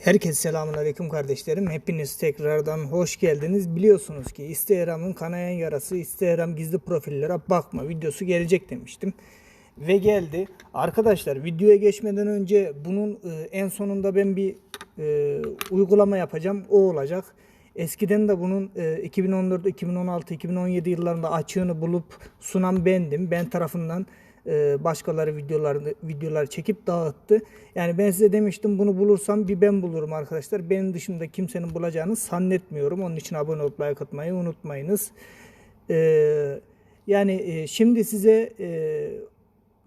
Herkese selamun aleyküm kardeşlerim. Hepiniz tekrardan hoş geldiniz. Biliyorsunuz ki Instagram'ın kanayan yarası Instagram gizli profillere bakma videosu gelecek demiştim. Ve geldi. Arkadaşlar videoya geçmeden önce bunun e, en sonunda ben bir e, uygulama yapacağım. O olacak. Eskiden de bunun e, 2014, 2016, 2017 yıllarında açığını bulup sunan bendim. Ben tarafından e, başkaları videolarını videolar çekip dağıttı. Yani ben size demiştim bunu bulursam bir ben bulurum arkadaşlar. Benim dışında kimsenin bulacağını zannetmiyorum. Onun için abone olup like atmayı unutmayınız. E, yani e, şimdi size e,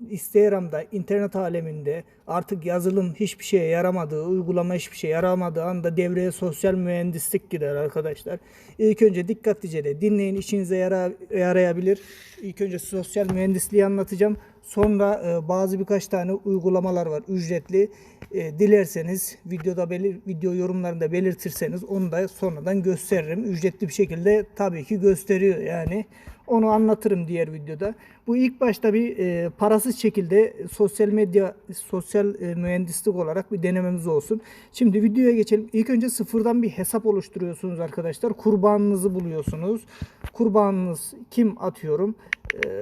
Instagram'da, internet aleminde artık yazılım hiçbir şeye yaramadığı, uygulama hiçbir şeye yaramadığı anda devreye sosyal mühendislik girer arkadaşlar. İlk önce dikkatlice de dinleyin, işinize yara, yarayabilir. İlk önce sosyal mühendisliği anlatacağım. Sonra e, bazı birkaç tane uygulamalar var ücretli. E, dilerseniz videoda belir, video yorumlarında belirtirseniz onu da sonradan gösteririm. Ücretli bir şekilde tabii ki gösteriyor yani. Onu anlatırım diğer videoda. Bu ilk başta bir e, parasız şekilde sosyal medya, sosyal e, mühendislik olarak bir denememiz olsun. Şimdi videoya geçelim. İlk önce sıfırdan bir hesap oluşturuyorsunuz arkadaşlar. Kurbanınızı buluyorsunuz. Kurbanınız kim atıyorum? E,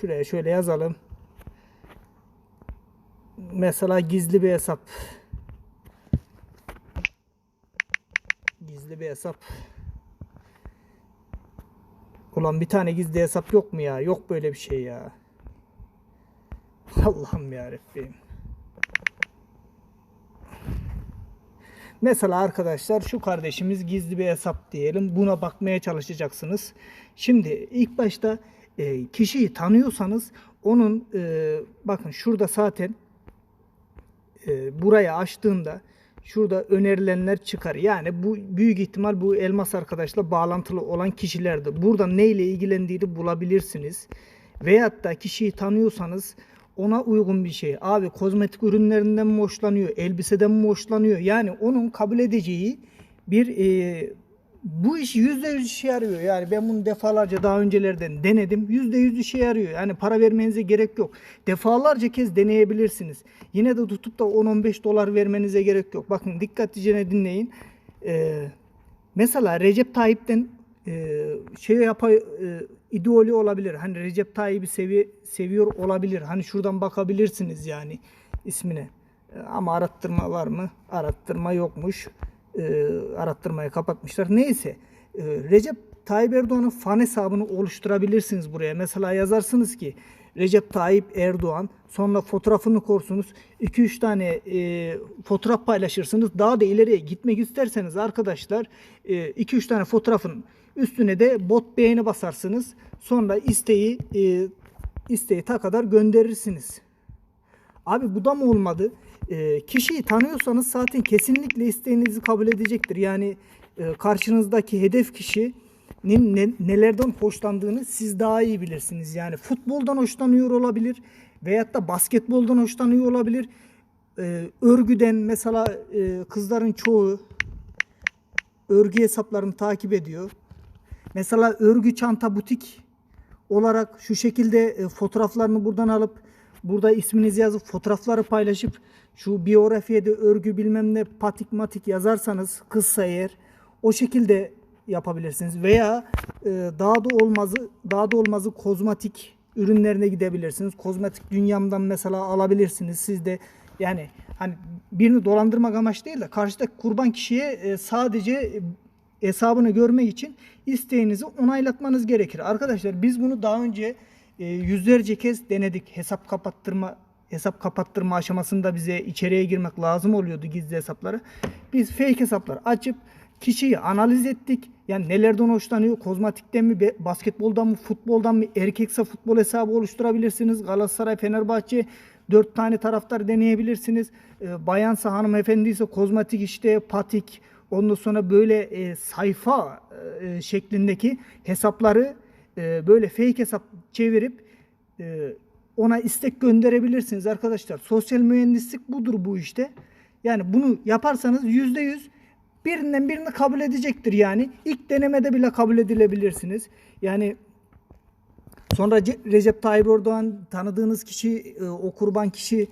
şuraya şöyle yazalım. Mesela gizli bir hesap. Gizli bir hesap. Ulan bir tane gizli hesap yok mu ya? Yok böyle bir şey ya. Allah'ım yarabbim. Mesela arkadaşlar şu kardeşimiz gizli bir hesap diyelim. Buna bakmaya çalışacaksınız. Şimdi ilk başta e, kişiyi tanıyorsanız onun e, bakın şurada zaten e, buraya açtığında şurada önerilenler çıkar. Yani bu büyük ihtimal bu elmas arkadaşla bağlantılı olan kişilerdir. Burada neyle ilgilendiğini bulabilirsiniz. Veyahut da kişiyi tanıyorsanız ona uygun bir şey. Abi kozmetik ürünlerinden mi hoşlanıyor, elbiseden mi hoşlanıyor? Yani onun kabul edeceği bir e, bu iş yüzde yüz işe yarıyor. Yani ben bunu defalarca daha öncelerden denedim. Yüzde yüz işe yarıyor. Yani para vermenize gerek yok. Defalarca kez deneyebilirsiniz. Yine de tutup da 10-15 dolar vermenize gerek yok. Bakın dikkatlice dinleyin. Ee, mesela Recep Tayyip'ten e, şey yapay e, ideoli olabilir. Hani Recep Tayyip'i sevi, seviyor olabilir. Hani şuradan bakabilirsiniz yani ismine. Ama arattırma var mı? Arattırma yokmuş e, arattırmayı kapatmışlar. Neyse e, Recep Tayyip Erdoğan'ın fan hesabını oluşturabilirsiniz buraya. Mesela yazarsınız ki Recep Tayyip Erdoğan sonra fotoğrafını korsunuz. 2-3 tane e, fotoğraf paylaşırsınız. Daha da ileriye gitmek isterseniz arkadaşlar 2-3 e, tane fotoğrafın üstüne de bot beğeni basarsınız. Sonra isteği e, isteği ta kadar gönderirsiniz. Abi bu da mı olmadı? E, kişiyi tanıyorsanız zaten kesinlikle isteğinizi kabul edecektir. Yani e, karşınızdaki hedef kişinin ne, nelerden hoşlandığını siz daha iyi bilirsiniz. Yani futboldan hoşlanıyor olabilir veyahut da basketboldan hoşlanıyor olabilir. E, örgüden mesela e, kızların çoğu örgü hesaplarını takip ediyor. Mesela örgü çanta butik olarak şu şekilde e, fotoğraflarını buradan alıp burada isminizi yazıp fotoğrafları paylaşıp şu biyografiyede örgü bilmem ne patik matik yazarsanız kızsa eğer o şekilde yapabilirsiniz. Veya e, daha da olmazı daha da olmazı kozmetik ürünlerine gidebilirsiniz. Kozmetik dünyamdan mesela alabilirsiniz. Siz de yani hani birini dolandırmak amaç değil de karşıdaki kurban kişiye e, sadece hesabını görmek için isteğinizi onaylatmanız gerekir. Arkadaşlar biz bunu daha önce e, yüzlerce kez denedik. Hesap kapattırma hesap kapattırma aşamasında bize içeriye girmek lazım oluyordu gizli hesapları. Biz fake hesaplar açıp kişiyi analiz ettik. Yani nelerden hoşlanıyor? Kozmetikten mi, basketboldan mı, futboldan mı? Erkekse futbol hesabı oluşturabilirsiniz. Galatasaray, Fenerbahçe dört tane taraftar deneyebilirsiniz. E, bayansa hanımefendiyse kozmetik işte patik ondan sonra böyle e, sayfa e, şeklindeki hesapları e, böyle fake hesap çevirip e, ona istek gönderebilirsiniz arkadaşlar. Sosyal mühendislik budur bu işte. Yani bunu yaparsanız yüzde yüz birinden birini kabul edecektir yani. İlk denemede bile kabul edilebilirsiniz. Yani sonra Recep Tayyip Erdoğan tanıdığınız kişi, e, o kurban kişi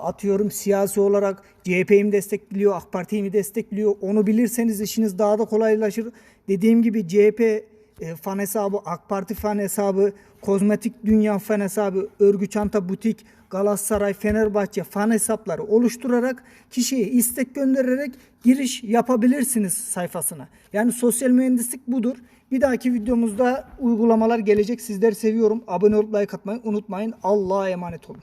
atıyorum siyasi olarak CHP'yi mi destekliyor, AK Parti'yi mi destekliyor onu bilirseniz işiniz daha da kolaylaşır. Dediğim gibi CHP e, fan hesabı, AK Parti fan hesabı, kozmetik dünya fan hesabı, örgü çanta butik, Galatasaray, Fenerbahçe fan hesapları oluşturarak kişiye istek göndererek giriş yapabilirsiniz sayfasına. Yani sosyal mühendislik budur. Bir dahaki videomuzda uygulamalar gelecek. Sizleri seviyorum. Abone olup like atmayı unutmayın. Allah'a emanet olun.